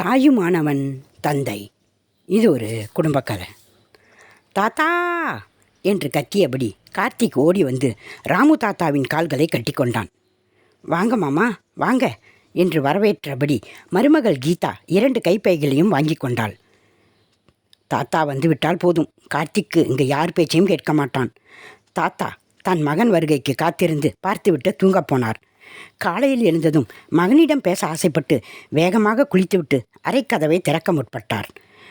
தாயுமானவன் தந்தை. இது ஒரு குடும்பக்கதை. தாத்தா! என்று கத்தியபடி கார்த்திக் ஓடி வந்து ராமு தாத்தாவின் கால்களை கட்டிக்கொண்டான். வாங்க மாமா வாங்க என்று வரவேற்றபடி மருமகள் கீதா இரண்டு கைப்பைகளையும் வாங்கி கொண்டாள். தாத்தா வந்து விட்டால் போதும். கார்த்திக்கு இங்கே யார் பேச்சையும் கேட்க மாட்டான். தாத்தா தன் மகன் வருகைக்கு காத்திருந்து பார்த்துவிட்டு தூங்கப் போனார். காலையில் எழுந்ததும் மகனிடம் பேச ஆசைப்பட்டு வேகமாக குளித்துவிட்டு அரைக்கதவை திறக்க முற்பட்டார்.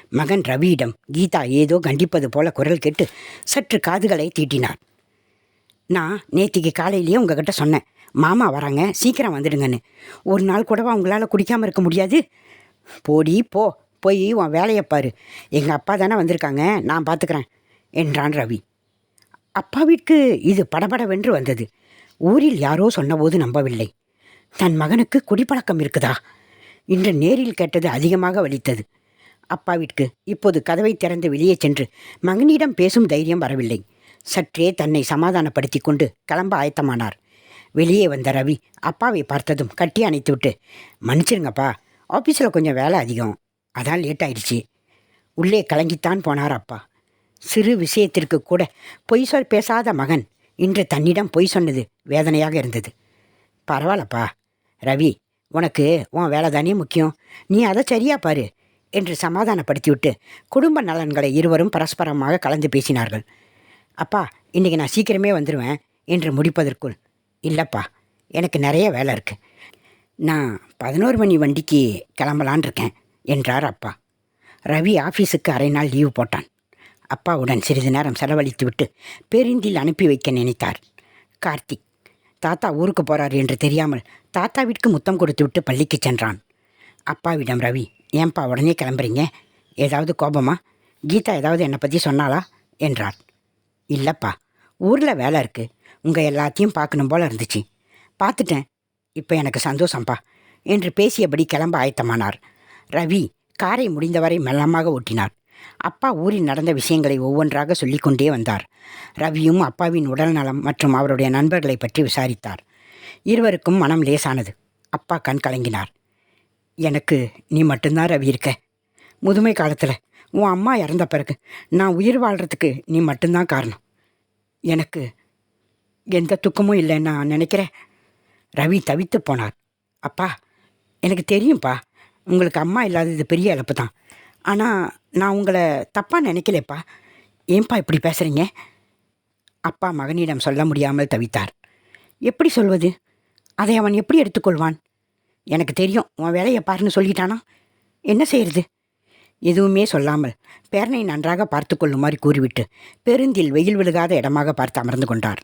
மகன் ரவியிடம் கீதா ஏதோ கண்டிப்பது போல குரல் கேட்டு சற்று காதுகளை தீட்டினார். நான் நேத்திக்கு காலையிலேயே உங்ககிட்ட சொன்னேன். மாமா வராங்க சீக்கிரம் வந்துடுங்கன்னு. ஒரு நாள் கூடவா உங்களால் குடிக்காமல் இருக்க முடியாது? போடி போ. போய் உன் வேலையை பாரு. எங்கள் அப்பா தானே வந்திருக்காங்க. நான் பார்த்துக்கிறேன் என்றான் ரவி. அப்பாவிற்கு இது படபடவென்று வந்தது. ஊரில் யாரோ சொன்னபோது நம்பவில்லை. தன் மகனுக்கு குடிப்பழக்கம் இருக்குதா? இன்று நேரில் கேட்டது அதிகமாக வலித்தது. அப்பாவிற்கு இப்போது கதவை திறந்து வெளியே சென்று மகனிடம் பேசும் தைரியம் வரவில்லை. சற்றே தன்னை சமாதானப்படுத்தி கொண்டு கிளம்ப ஆயத்தமானார். வெளியே வந்த ரவி அப்பாவை பார்த்ததும் கட்டி அணைத்துவிட்டு மன்னிச்சிருங்கப்பா ஆஃபீஸில் கொஞ்சம் வேலை அதிகம். அதான் லேட் ஆயிடுச்சு உள்ளே கலங்கித்தான் போனார் அப்பா. சிறு விஷயத்திற்கு கூட பொய் சொல் பேசாத மகன் இன்று தன்னிடம் பொய் சொன்னது வேதனையாக இருந்தது. பரவாயில்லப்பா ரவி உனக்கு உன் வேலை தானே முக்கியம். நீ அதை சரியா பாரு என்று சமாதானப்படுத்திவிட்டு குடும்ப நலன்களை இருவரும் பரஸ்பரமாக கலந்து பேசினார்கள். அப்பா இன்றைக்கி நான் சீக்கிரமே வந்துடுவேன் என்று முடிப்பதற்குள் இல்லைப்பா எனக்கு நிறைய வேலை இருக்கு. நான் பதினோரு மணி வண்டிக்கு கிளம்பலான் இருக்கேன் என்றார் அப்பா. ரவி ஆஃபீஸுக்கு அரை நாள் லீவு போட்டான். அப்பாவுடன் சிறிது நேரம் செலவழித்துவிட்டு பேருந்தில் அனுப்பி வைக்க நினைத்தார். கார்த்திக் தாத்தா ஊருக்கு போறார் என்று தெரியாமல் தாத்தாவிற்கு முத்தம் கொடுத்துவிட்டு பள்ளிக்கு சென்றான். அப்பாவிடம் ரவி ஏன்பா உடனே கிளம்புறீங்க? ஏதாவது கோபமா? கீதா ஏதாவது என்னை பற்றி சொன்னாளா? என்றார். இல்லைப்பா ஊரில் வேலை இருக்கு. உங்கள் எல்லாத்தையும் பார்க்கணும் போல இருந்துச்சு. பார்த்துட்டேன். இப்போ எனக்கு சந்தோஷம்ப்பா என்று பேசியபடி கிளம்ப ஆயத்தமானார். ரவி காரை முடிந்தவரை மெல்லமாக ஓட்டினார். அப்பா ஊரில் நடந்த விஷயங்களை ஒவ்வொன்றாக சொல்லிக்கொண்டே வந்தார். ரவியும் அப்பாவின் உடல் நலம் மற்றும் அவருடைய நண்பர்களை பற்றி விசாரித்தார். இருவருக்கும் மனம் லேசானது. அப்பா கண் கலங்கினார். எனக்கு நீ மட்டும்தான் ரவி இருக்க. முதுமை காலத்தில் உன் அம்மா இறந்த பிறகு நான் உயிர் வாழ்கிறதுக்கு நீ மட்டும்தான் காரணம். எனக்கு எந்த துக்கமும் இல்லைன்னு நான் நினைக்கிறேன். ரவி தவித்து போனார். அப்பா எனக்கு தெரியும்ப்பா உங்களுக்கு அம்மா இல்லாதது பெரிய இழப்பு தான் ஆனால் நான் உங்களை தப்பாக நினைக்கலப்பா. ஏன்பா இப்படி பேசுகிறீங்க அப்பா மகனிடம் சொல்ல முடியாமல் தவித்தார். எப்படி சொல்வது? அதை அவன் எப்படி எடுத்துக்கொள்வான்? எனக்கு தெரியும் உன் வேலையை பாருன்னு சொல்லிட்டானா? என்ன செய்யறது? எதுவுமே சொல்லாமல் பேரனை நன்றாக பார்த்து கொள்ளுமாறு கூறிவிட்டு பெருந்தில் வெயில் விழுகாத இடமாக பார்த்து அமர்ந்து கொண்டார்.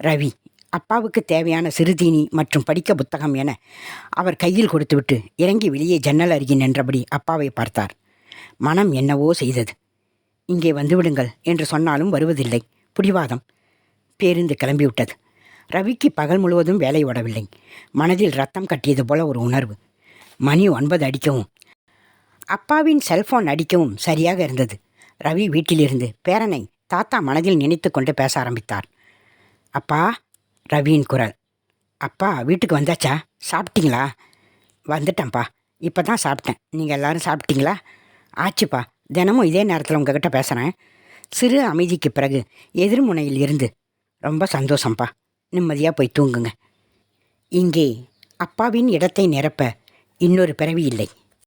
ரவி அப்பாவுக்கு தேவையான சிறுதீனி மற்றும் படிக்க புத்தகம் என அவர் கையில் கொடுத்துவிட்டு இறங்கி வெளியே ஜன்னல் அருகே நின்றபடி அப்பாவை பார்த்தார். மனம் என்னவோ செய்தது. இங்கே வந்துவிடுங்கள் என்று சொன்னாலும் வருவதில்லை. பிடிவாதம். பேருந்து கிளம்பிவிட்டது. ரவிக்கு பகல் முழுவதும் வேலை ஓடவில்லை. மனதில் ரத்தம் கட்டியது போல ஒரு உணர்வு. மணி ஒன்பது அடிக்கவும். அப்பாவின் செல்போன் அடிக்கவும் சரியாக இருந்தது. ரவி வீட்டிலிருந்து பேரனை தாத்தா மனதில் நினைத்து கொண்டு பேச ஆரம்பித்தார். அப்பா ரவியின் குரல். அப்பா வீட்டுக்கு வந்தாச்சா? சாப்பிட்டீங்களா? வந்துட்டேன்ப்பா. இப்போ தான் சாப்பிட்டேன். நீங்கள் எல்லாரும் சாப்பிட்டீங்களா? ஆச்சுப்பா. தினமும் இதே நேரத்தில் உங்ககிட்ட பேசுகிறேன் சிறு அமைதிக்கு பிறகு எதிர்முனையில் இருந்து ரொம்ப சந்தோஷம்ப்பா. நிம்மதியாக போய் தூங்குங்க. இங்கே அப்பாவின் இடத்தை நிரப்ப இன்னொரு பிறவி இல்லை.